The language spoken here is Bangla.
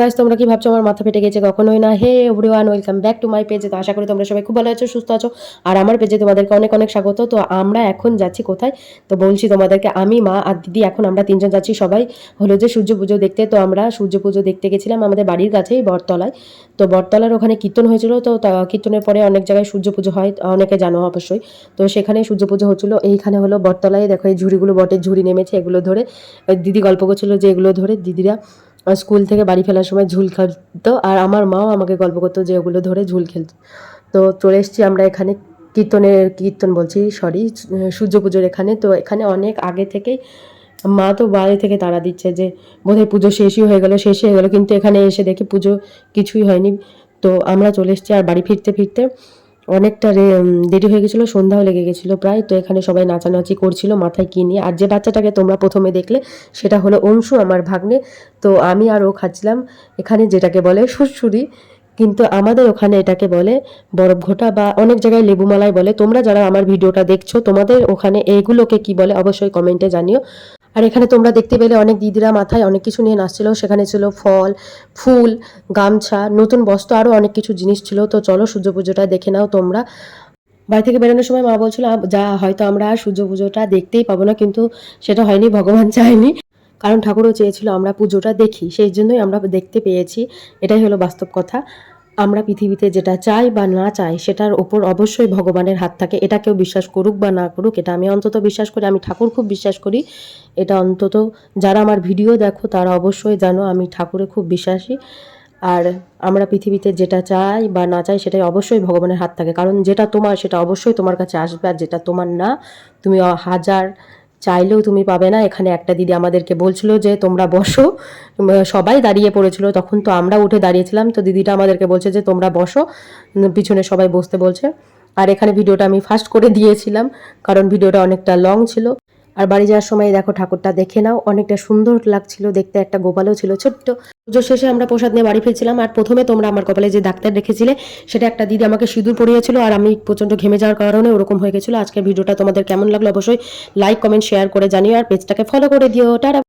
গাইজ তোমরা কি ভাবছ? আমার মাথা ফেটে গেছে কখনোই না। Hey everyone welcome back to my পেজে তো আশা করি তোমরা সবাই খুব ভালো আছো, সুস্থ আছো। আর আমার পেজে তোমাদেরকে অনেক অনেক স্বাগত। তো আমরা এখন যাচ্ছি কোথায়? তো বলছি তোমাদেরকে, আমি, মা আর দিদি, এখন আমরা তিনজন যাচ্ছি সবাই হলো যে সূর্য পুজো দেখতে। তো আমরা সূর্য পুজো দেখতে গেছিলাম আমাদের বাড়ির কাছেই বটতলায়। তো বটতলার ওখানে কীর্তন হয়েছিল। তো কীর্তনের পরে অনেক জায়গায় সূর্য পুজো হয়, অনেকে জানো অবশ্যই। তো সেখানে সূর্য পুজো হচ্ছিল। এইখানে হলো বটতলায়। দেখো এই ঝুড়িগুলো বটের ঝুড়ি নেমেছে এগুলো ধরে। দিদি গল্প করছিল যে এগুলো ধরে দিদিরা স্কুল থেকে বাড়ি ফেলার সময় ঝুল খেলতো আর আমার মাও আমাকে গল্প করতো যে ওগুলো ধরে ঝুল খেলতো। তো চলে এসেছি আমরা এখানে কীর্তনের, কীর্তন বলছি সরি সূর্য পুজোর এখানে। তো এখানে অনেক আগে থেকেই মা তো বাইরে থেকে তাড়া দিচ্ছে যে, বোধহয় পুজো শেষই হয়ে গেল, শেষ হয়ে গেলো। কিন্তু এখানে এসে দেখি পুজো কিছুই হয়নি। তো আমরা চলে এসেছি আর বাড়ি ফিরতে ফিরতে অনেকটা দেরি হয়ে গেছিল, সন্ধ্যাও লেগে গেছিল প্রায়, তো এখানে সবাই নাচানাচি করছিল, মাথায় কি নিয়ে। আর যে বাচ্চাটাকে তোমরা প্রথমে দেখলে, সেটা হলো অংশু, আমার ভাগ্নে। তো আমি আর ও খাচ্ছিলাম, এখানে যেটাকে বলে সুরসুরি কিন্তু আমাদের ওখানে এটাকে বলে বরফ ঘোটা বা অনেক জায়গায় লেবু মালাই বলে। তোমরা যারা আমার ভিডিওটা দেখছ, তোমাদের ওখানে এইগুলোকে কি বলে, অবশ্যই কমেন্টে জানিও। আর এখানে তোমরা দেখতে পেলে অনেক দিদিরা মাথায় অনেক কিছু নিয়ে নাচছিল। সেখানে ছিল ফল, ফুল, গামছা, নতুন বস্ত্র আরও অনেক কিছু জিনিস ছিল। তো চলো সূর্য পুজোটা দেখে নাও তোমরা। বাড়ি থেকে বেরোনোর সময় মা বলছিল যা, হয়তো আমরা সূর্য পুজোটা দেখতেই পাবো না, কিন্তু সেটা হয়নি, ভগবান চায়নি। কারণ ঠাকুরও চেয়েছিল আমরা পুজোটা দেখি, সেই জন্যই আমরা দেখতে পেয়েছি। এটাই হলো বাস্তব কথা। আমরা পৃথিবীতে যেটা চাই বা না চাই, সেটার ওপর অবশ্যই ভগবানের হাত থাকে। এটা কেউ বিশ্বাস করুক বা না করুক, এটা আমি অন্তত বিশ্বাস করি, আমি ঠাকুর খুব বিশ্বাস করি। এটা অন্তত যারা আমার ভিডিও দেখো, তারা অবশ্যই জানো আমি ঠাকুরে খুব বিশ্বাসী। আর আমরা পৃথিবীতে যেটা চাই বা না চাই, সেটাই অবশ্যই ভগবানের হাত থাকে। কারণ যেটা তোমার, সেটা অবশ্যই তোমার কাছে আসবে। আর যেটা তোমার না, তুমি হাজার চাইলেও তুমি পাবে না। এখানে একটা দিদি আমাদেরকে বলছিল যে, তোমরা বসো। সবাই দাঁড়িয়ে পড়েছিল। তখন তো আমরা উঠে দাঁড়িয়েছিলাম। তো দিদিটা আমাদেরকে বলছে যে, তোমরা বসো। পিছনে সবাই বসতে বলছে। আর এখানে ভিডিওটা আমি ফার্স্ট করে দিয়েছিলাম। কারণ ভিডিওটা অনেকটা লং ছিল। আর বাড়ি যাওয়ার সময় দেখো ঠাকুরটা দেখে নাও, অনেকটা সুন্দর লাগছিল, দেখতে একটা গোপালও ছিল, ছোট্ট। পুজো শেষে আমরা প্রসাদ নিয়ে বাড়ি ফিরছিলাম, আর প্রথমে তোমরা আমার কপালে যে ডাক্তার রেখেছিলে সেটা একটা দিদি আমাকে সিঁদুর পরিয়েছিল, আর আমি প্রচণ্ড ঘেমে যাওয়ার কারণে ওরকম হয়ে গেছিল। আজকের ভিডিওটা তোমাদের কেমন লাগল অবশ্যই লাইক কমেন্ট শেয়ার করে জানিও, আর পেজটাকে ফলো করে দিও। টাটা!